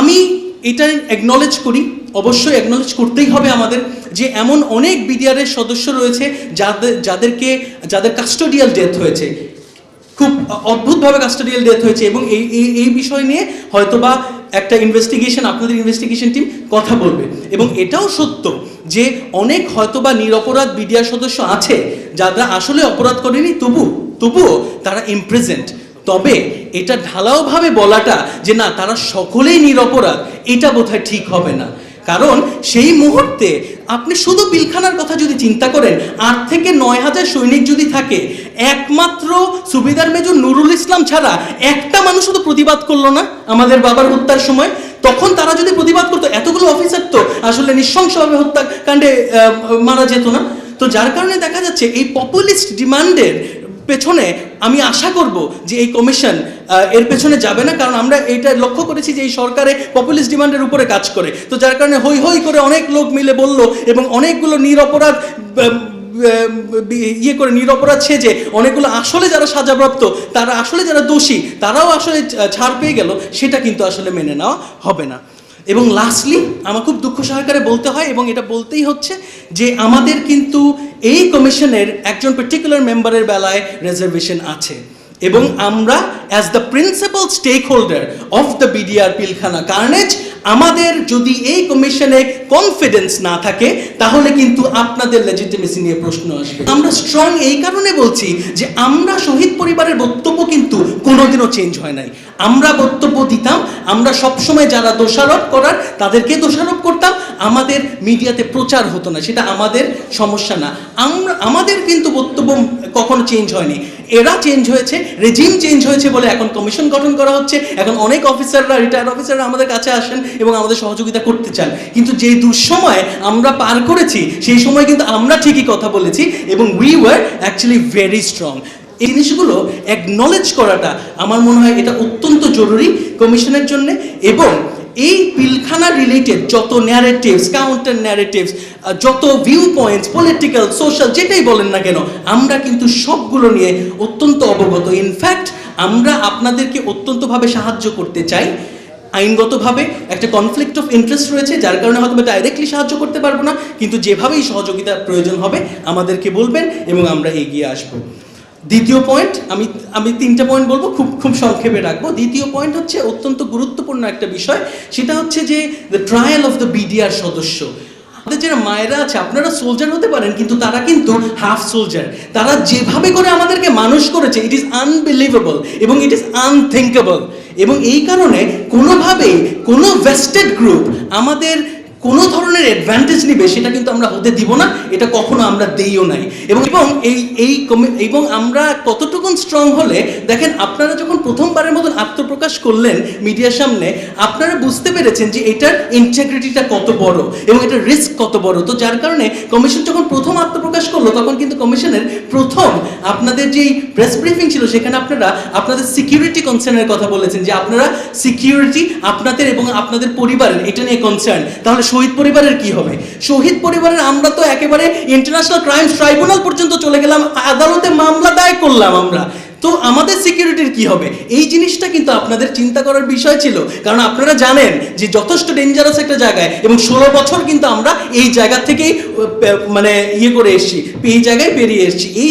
আমি এটা অ্যাকনলেজ করি, অবশ্যই অ্যাকনলেজ করতেই হবে আমাদের যে এমন অনেক বিডিআরের সদস্য রয়েছে যাদের, যাদেরকে, যাদের কাস্টোডিয়াল ডেথ হয়েছে। খুব অদ্ভুতভাবে কাস্টোডিয়াল ডেথ হয়েছে এবং এই এই এই বিষয় নিয়ে হয়তোবা একটা ইনভেস্টিগেশন আপনাদের ইনভেস্টিগেশন টিম কথা বলবে। এবং এটাও সত্য যে অনেক হয়তোবা নিরপরাধ বিডিআর সদস্য আছে যারা আসলে অপরাধ করেনি, তবু, তবুও তারা ইমপ্রেজেন্ট তবে এটা ঢালাওভাবে বলাটা যে না, তারা সকলেই নিরপরাধ, এটা বোধহয় ঠিক হবে না। কারণ সেই মুহূর্তে আপনি শুধু বিলখানার কথা যদি চিন্তা করেন, আট থেকে নয় হাজার সৈনিক যদি থাকে, একমাত্র সুবিদার মেজর নুরুল ইসলাম ছাড়া একটা মানুষ তো প্রতিবাদ করল না আমাদের বাবার হত্যার সময়। তখন তারা যদি প্রতিবাদ করতো, এতগুলো অফিসার তো আসলে নৃশংসভাবে হত্যাকাণ্ডে মারা যেত না। তো যার কারণে দেখা যাচ্ছে, এই পপুলিস্ট ডিমান্ডের পেছনে আমি আশা করব যে এই কমিশন এর পেছনে যাবে না, কারণ আমরা এটা লক্ষ্য করেছি যে এই সরকারে পপুলিস্ট ডিমান্ডের উপরে কাজ করে। তো যার কারণে হই হই করে অনেক লোক মিলে বলল এবং অনেকগুলো নিরপরাধ ইয়ে করে নিরপরাধ সেজে অনেকগুলো আসলে যারা সাজাপ্রাপ্ত, তারা আসলে যারা দোষী, তারাও আসলে ছাড় পেয়ে গেল, সেটা কিন্তু আসলে মেনে নেওয়া হবে না। এবং লাস্টলি আমার খুব দুঃখ সহকারে বলতে হয় এবং এটা বলতেই হচ্ছে যে আমাদের কিন্তু এই কমিশনের একজন পার্টিকুলার মেম্বারের বেলায় রেজার্ভেশন আছে। এবং আমরা as the principal stakeholder of the BDR Pilkhana carnage আমাদের যদি এই কমিশনে কনফিডেন্স না থাকে, তাহলে কিন্তু আপনাদের লেজিটিমেসি নিয়ে প্রশ্ন আসবে। আমরা স্ট্রং এই কারণে বলছি যে আমরা শহীদ পরিবারের বক্তব্য কিন্তু কোনোদিনও চেঞ্জ হয় নাই। আমরা বক্তব্য দিতাম, আমরা সবসময় যারা দোষারোপ করার, তাদেরকে দোষারোপ করতাম, আমাদের মিডিয়াতে প্রচার হতো না, সেটা আমাদের সমস্যা না। আমরা, আমাদের কিন্তু বক্তব্য কখনো চেঞ্জ হয়নি। এরা চেঞ্জ হয়েছে রেজিম চেঞ্জ হয়েছে বলে এখন কমিশন গঠন করা হচ্ছে। এখন অনেক অফিসাররা রিটায়ার্ড অফিসাররা আমাদের কাছে আসেন এবং আমাদের সহযোগিতা করতে চান। কিন্তু যে দুঃসময় আমরা পার করেছি, সেই সময় কিন্তু আমরা ঠিকই কথা বলেছি এবং we were actually very strong এই জিনিসগুলো অ্যাকনলেজ করাটা আমার মনে হয় এটা অত্যন্ত জরুরি কমিশনের জন্য এবং এই পিলখানা রিলেটেড যত ন্যারেটিভস কাউন্টার ন্যারেটিভস যত ভিউ পয়েন্টস পলিটিক্যাল সোশ্যাল যেটাই বলেন না কেন, আমরা কিন্তু সবগুলো নিয়ে অত্যন্ত অবগত। ইনফ্যাক্ট আমরা আপনাদেরকে অত্যন্তভাবে সাহায্য করতে চাই। আইনগতভাবে একটা কনফ্লিক্ট অফ ইন্টারেস্ট রয়েছে, যার কারণে হয়তো ডাইরেক্টলি সাহায্য করতে পারব না, কিন্তু যেভাবেই সহযোগিতার প্রয়োজন হবে, আমাদেরকে বলবেন এবং আমরা এগিয়ে আসব। দ্বিতীয় পয়েন্ট আমি আমি তিনটা পয়েন্ট বলব, খুব খুব সংক্ষেপে রাখব। দ্বিতীয় পয়েন্ট হচ্ছে অত্যন্ত গুরুত্বপূর্ণ একটা বিষয়, সেটা হচ্ছে যে the trial of the BDR সদস্য। আমাদের যারা মায়েরা আছে, আপনারা সোলজার হতে পারেন, কিন্তু তারা কিন্তু হাফ সোলজার তারা যেভাবে করে আমাদেরকে মানুষ করেছে ইট ইজ আনবিলিভেবল এবং ইট ইজ আনথিঙ্কেবল এবং এই কারণে কোনোভাবেই কোনো ভেস্টেড গ্রুপ আমাদের কোনো ধরনের অ্যাডভান্টেজ নিবে সেটা কিন্তু আমরা হতে দিব না, এটা কখনো আমরা দেইও নাই। এবং এবং এই এই এবং আমরা কতটুকুন স্ট্রং হলে, দেখেন আপনারা যখন প্রথমবারের মতন আত্মপ্রকাশ করলেন মিডিয়ার সামনে, আপনারা বুঝতে পেরেছেন যে এটার ইন্টেগ্রিটিটা কত বড় এবং এটার রিস্ক কত বড়। তো যার কারণে কমিশন যখন প্রথম আত্মপ্রকাশ করল, তখন কিন্তু কমিশনের প্রথম আপনাদের যেই প্রেস ব্রিফিং ছিল, সেখানে আপনারা আপনাদের সিকিউরিটি কনসার্নের কথা বলেছেন যে আপনারা সিকিউরিটি আপনাদের এবং আপনাদের পরিবারের এটা নিয়ে কনসার্ন তাহলে শহীদ পরিবারের কি হবে? শহীদ পরিবারের আমরা তো একেবারে ইন্টারন্যাশনাল ক্রাইমস ট্রাইব্যুনাল পর্যন্ত চলে গেলাম, আদালতে মামলা দায় করলাম আমরা। তো আমাদের সিকিউরিটির কি হবে? এই জিনিসটা কিন্তু আপনাদের চিন্তা করার বিষয় ছিল। কারণ আপনারা জানেন যে যথেষ্ট ডেঞ্জারাস একটা জায়গায় এবং ষোলো বছর কিন্তু আমরা এই জায়গা থেকেই মানে ইয়ে করে এসেছি, এই জায়গায় বেরিয়ে এসেছি। এই